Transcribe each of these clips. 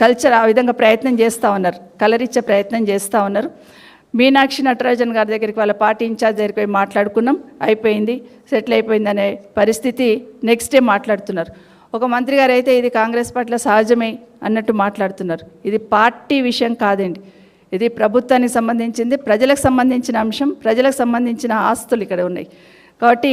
Culture ఆ విధంగా ప్రయత్నం చేస్తూ ఉన్నారు. కలరిచ్చే ప్రయత్నం చేస్తూ ఉన్నారు. మీనాక్షి నటరాజన్ గారి దగ్గరికి వాళ్ళ పార్టీ ఇన్ఛార్జ్ దగ్గరికి పోయి మాట్లాడుకున్నాం. అయిపోయింది. సెటిల్ అయిపోయింది అనే పరిస్థితి నెక్స్ట్ డే మాట్లాడుతున్నారు. ఒక మంత్రి గారు అయితే ఇది కాంగ్రెస్ పట్ల సహజమే అన్నట్టు మాట్లాడుతున్నారు. ఇది పార్టీ విషయం కాదండి. ఇది ప్రభుత్వానికి సంబంధించింది ప్రజలకు సంబంధించిన అంశం ప్రజలకు సంబంధించిన ఆస్తులు ఇక్కడ ఉన్నాయి. కాబట్టి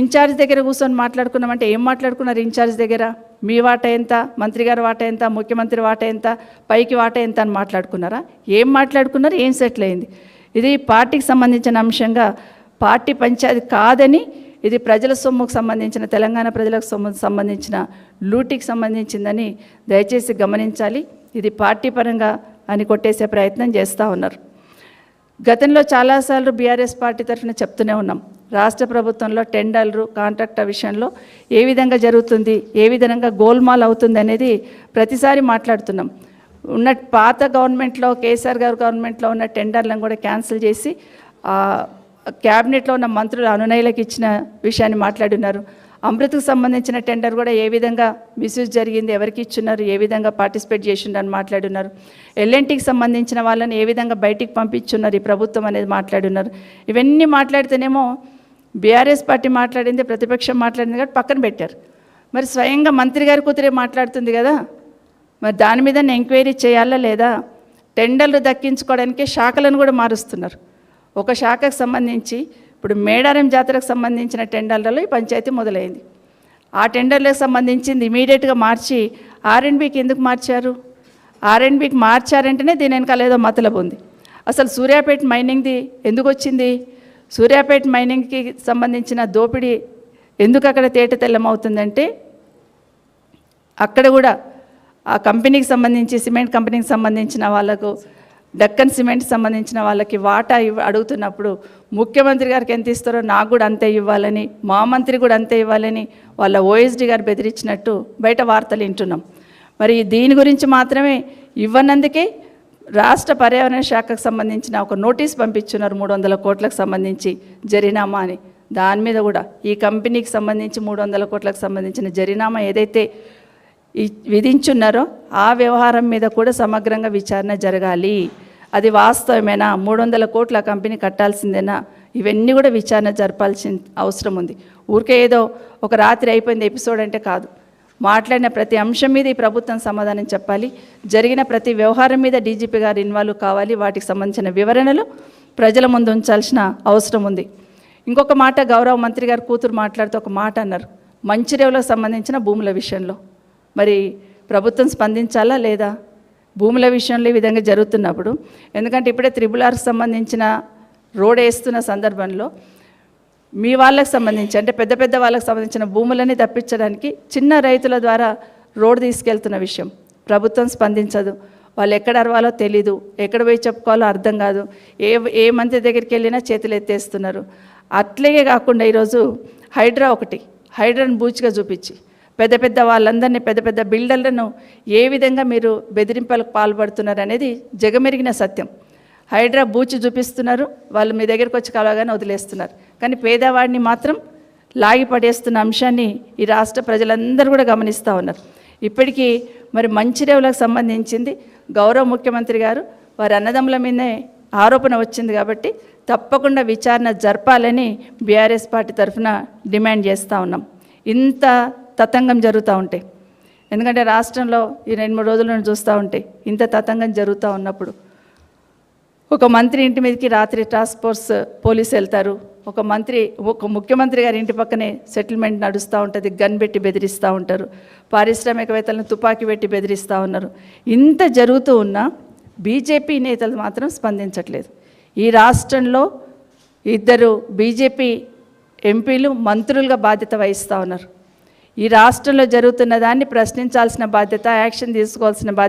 ఇన్ఛార్జ్ దగ్గర కూర్చొని మాట్లాడుకున్నామంటే ఏం మాట్లాడుకున్నారు ఇన్ఛార్జ్ దగ్గర? మీ వాట ఎంత? మంత్రి గారి వాట ఎంత? ముఖ్యమంత్రి వాట ఎంత? పైకి వాట ఎంత అని మాట్లాడుకున్నారా? ఏం మాట్లాడుకున్నారు? ఏం సెటిల్ అయింది? ఇది పార్టీకి సంబంధించిన అంశంగా పార్టీ పంచాయతీ కాదని ఇది ప్రజల సొమ్ముకు సంబంధించిన తెలంగాణ ప్రజలకు సొమ్ము సంబంధించిన లూటికి సంబంధించిందని దయచేసి గమనించాలి. ఇది పార్టీ పరంగా అని కొట్టేసే ప్రయత్నం చేస్తూ ఉన్నారు. గతంలో చాలాసార్లు బీఆర్ఎస్ పార్టీ తరఫున చెప్తూనే ఉన్నాం. రాష్ట్ర ప్రభుత్వంలో టెండర్లు కాంట్రాక్టర్ విషయంలో ఏ విధంగా జరుగుతుంది ఏ విధంగా గోల్మాల్ అవుతుంది అనేది ప్రతిసారి మాట్లాడుతున్నాం. ఉన్న పాత గవర్నమెంట్లో కేసీఆర్ గారు గవర్నమెంట్లో ఉన్న టెండర్లను కూడా క్యాన్సిల్ చేసి క్యాబినెట్లో ఉన్న మంత్రులు అనునయులకు ఇచ్చిన విషయాన్ని మాట్లాడున్నారు అమృత్కు సంబంధించిన టెండర్ కూడా ఏ విధంగా మిస్యూజ్ జరిగింది ఎవరికి ఇచ్చున్నారు ఏ విధంగా పార్టిసిపేట్ చేసిండని మాట్లాడున్నారు ఎల్ఎన్టీకి సంబంధించిన వాళ్ళని ఏ విధంగా బయటికి పంపించున్నారు ఈ ప్రభుత్వం అనేది మాట్లాడున్నారు ఇవన్నీ మాట్లాడితేనేమో బీఆర్ఎస్ పార్టీ మాట్లాడింది ప్రతిపక్షం మాట్లాడింది కాబట్టి పక్కన పెట్టారు. మరి స్వయంగా మంత్రి గారి కూతురే మాట్లాడుతుంది కదా? మరి దాని మీద ఎంక్వైరీ చేయాలా లేదా? టెండర్లు దక్కించుకోవడానికి శాఖలను కూడా మారుస్తున్నారు. ఒక శాఖకు సంబంధించి ఇప్పుడు మేడారం జాతరకు సంబంధించిన టెండర్లలో ఈ పంచాయతీ మొదలైంది. ఆ టెండర్లకు సంబంధించింది ఇమీడియట్గా మార్చి ఆర్ఎండ్బికి ఎందుకు మార్చారు? ఆర్ఎండ్బికి మార్చారంటేనే దీని వెనకాల ఏదో మతలబు ఉంది. అసలు సూర్యాపేట మైనింగ్ది ఎందుకు వచ్చింది? సూర్యాపేట మైనింగ్కి సంబంధించిన దోపిడీ ఎందుకు అక్కడ తేట తెల్లమవుతుందంటే అక్కడ కూడా ఆ కంపెనీకి సంబంధించి సిమెంట్ కంపెనీకి సంబంధించిన వాళ్ళకు డక్కన్ సిమెంట్ సంబంధించిన వాళ్ళకి వాటా అడుగుతున్నప్పుడు ముఖ్యమంత్రి గారికి ఎంత ఇస్తారో నాకు కూడా అంతే ఇవ్వాలని మా మంత్రి కూడా అంతే ఇవ్వాలని వాళ్ళ ఓఎస్డి గారు బెదిరించినట్టు బయట వార్తలు వింటున్నాం. మరి దీని గురించి మాత్రమే ఇవ్వనందుకే రాష్ట్ర పర్యావరణ శాఖకు సంబంధించిన ఒక నోటీస్ పంపించున్నారు మూడు వందల కోట్లకు సంబంధించి జరినామా అని. దాని మీద కూడా ఈ కంపెనీకి సంబంధించి మూడు వందల కోట్లకు సంబంధించిన జరినామా ఏదైతే విధించున్నారో ఆ వ్యవహారం మీద కూడా సమగ్రంగా విచారణ జరగాలి. అది వాస్తవమేనా? మూడు వందల కోట్ల కంపెనీ కట్టాల్సిందేనా? ఇవన్నీ కూడా విచారణ జరపాల్సిన అవసరం ఉంది. ఊరికే ఏదో ఒక రాత్రి అయిపోయింది ఎపిసోడ్ అంటే కాదు. మాట్లాడిన ప్రతి అంశం మీద ఈ ప్రభుత్వం సమాధానం చెప్పాలి. జరిగిన ప్రతి వ్యవహారం మీద డీజీపీ గారు ఇన్వాల్వ్ కావాలి. వాటికి సంబంధించిన వివరణలు ప్రజల ముందు ఉంచాల్సిన అవసరం ఉంది. ఇంకొక మాట గౌరవ మంత్రి గారు కూతురు మాట్లాడుతూ ఒక మాట అన్నారు. మంచిర్యాలకు సంబంధించిన భూముల విషయంలో. మరి ప్రభుత్వం స్పందించాలా లేదా? భూముల విషయంలో ఈ విధంగా జరుగుతున్నప్పుడు ఎందుకంటే ఇప్పుడే త్రిబుల్ ఆర్కి సంబంధించిన రోడ్ వేస్తున్న సందర్భంలో మీ వాళ్ళకి సంబంధించి అంటే పెద్ద పెద్ద వాళ్ళకి సంబంధించిన భూములని తప్పించడానికి చిన్న రైతుల ద్వారా రోడ్డు తీసుకెళ్తున్న విషయం. ప్రభుత్వం స్పందించదు. వాళ్ళు ఎక్కడ అరవాలో తెలీదు. ఎక్కడ పోయి చెప్పుకోవాలో అర్థం కాదు. ఏ ఏ మంత్రి దగ్గరికి వెళ్ళినా చేతులు ఎత్తేస్తున్నారు. అట్లే కాకుండా ఈరోజు హైడ్రా ఒకటి హైడ్రాను బూచిగా చూపించి పెద్ద పెద్ద వాళ్ళందరినీ పెద్ద పెద్ద బిల్డర్లను ఏ విధంగా మీరు బెదిరింపులకు పాల్పడుతున్నారు అనేది జగమెరిగిన సత్యం. హైడ్రా బూచి చూపిస్తున్నారు. వాళ్ళు మీ దగ్గరికి వచ్చి కలవగానే వదిలేస్తున్నారు. కానీ పేదవాడిని మాత్రం లాగి పడేస్తున్న అంశాన్ని ఈ రాష్ట్ర ప్రజలందరూ కూడా గమనిస్తూ ఉన్నారు. ఇప్పటికీ మరి మంచిరేవులకు సంబంధించింది గౌరవ ముఖ్యమంత్రి గారు వారి అన్నదమ్ముల మీదే ఆరోపణ వచ్చింది కాబట్టి తప్పకుండా విచారణ జరపాలని బీఆర్ఎస్ పార్టీ తరఫున డిమాండ్ చేస్తూ ఉన్నాం. ఇంత తతంగం జరుగుతూ ఉంటాయి ఎందుకంటే రాష్ట్రంలో ఈ రెండు మూడు రోజుల నుండి చూస్తూ ఉంటే ఇంత తతంగం జరుగుతూ ఉన్నప్పుడు ఒక మంత్రి ఇంటి మీదకి రాత్రి టాస్క్ ఫోర్స్ పోలీసు వెళ్తారు. ఒక మంత్రి ఒక ముఖ్యమంత్రి గారి ఇంటి పక్కనే సెటిల్మెంట్ నడుస్తూ ఉంటుంది గన్ పెట్టి బెదిరిస్తూ ఉంటారు. పారిశ్రామికవేత్తలను తుపాకీ పెట్టి బెదిరిస్తూ ఉన్నారు. ఇంత జరుగుతూ ఉన్నా బీజేపీ నేతలు మాత్రం స్పందించట్లేదు. ఈ రాష్ట్రంలో ఇద్దరు బీజేపీ ఎంపీలు మంత్రులుగా బాధ్యత వహిస్తూ ఉన్నారు. ఈ రాష్ట్రంలో జరుగుతున్న దాన్ని ప్రశ్నించాల్సిన బాధ్యత యాక్షన్ తీసుకోవాల్సిన బాధ్యత